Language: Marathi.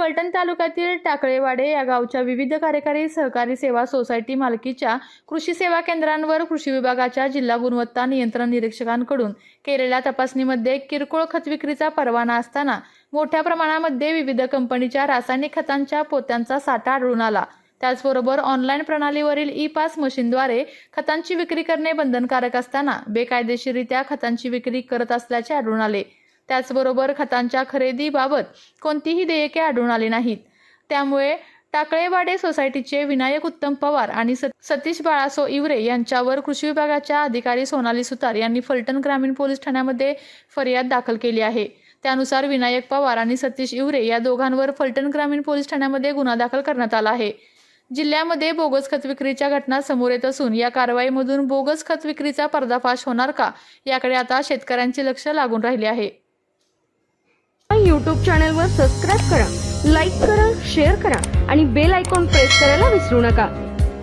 फलटण तालुक्यातील टाकळेवाडे या गावच्या विविध कार्यकारी सहकारी सेवा सोसायटी मालकीच्या कृषी सेवा केंद्रांवर कृषी विभागाच्या जिल्हा गुणवत्ता नियंत्रण निरीक्षकांकडून केलेल्या तपासणीमध्ये किरकोळ खत विक्रीचा परवाना असताना मोठ्या प्रमाणामध्ये विविध कंपनीच्या रासायनिक खतांच्या पोत्यांचा साठा आढळून आला. त्याचबरोबर ऑनलाईन प्रणालीवरील ई पास मशीनद्वारे खतांची विक्री करणे बंधनकारक असताना बेकायदेशीरित्या खतांची विक्री करत असल्याचे आढळून आले. त्याचबरोबर खतांच्या खरेदीबाबत कोणतीही देयके आढळून आली नाहीत. त्यामुळे टाकळेवाडे सोसायटीचे विनायक उत्तम पवार आणि सत- सतीश बाळासो इवरे यांच्यावर कृषी विभागाच्या अधिकारी सोनाली सुतार यांनी फलटण ग्रामीण पोलीस ठाण्यामध्ये फरियाद दाखल केली आहे. त्यानुसार विनायक पवार आणि सतीश इवरे या दोघांवर फलटण ग्रामीण पोलीस ठाण्यामध्ये गुन्हा दाखल करण्यात आला आहे. जिल्ह्यामध्ये बोगस खत विक्रीच्या घटना समोर येत असून या कारवाईमधून बोगस खत विक्रीचा पर्दाफाश होणार का याकडे आता शेतकऱ्यांचे लक्ष लागून राहिले आहे. यूट्यूब चॅनलवर सबस्क्राईब करा लाईक करा शेअर करा आणि बेल आयकॉन प्रेस करायला विसरू नका.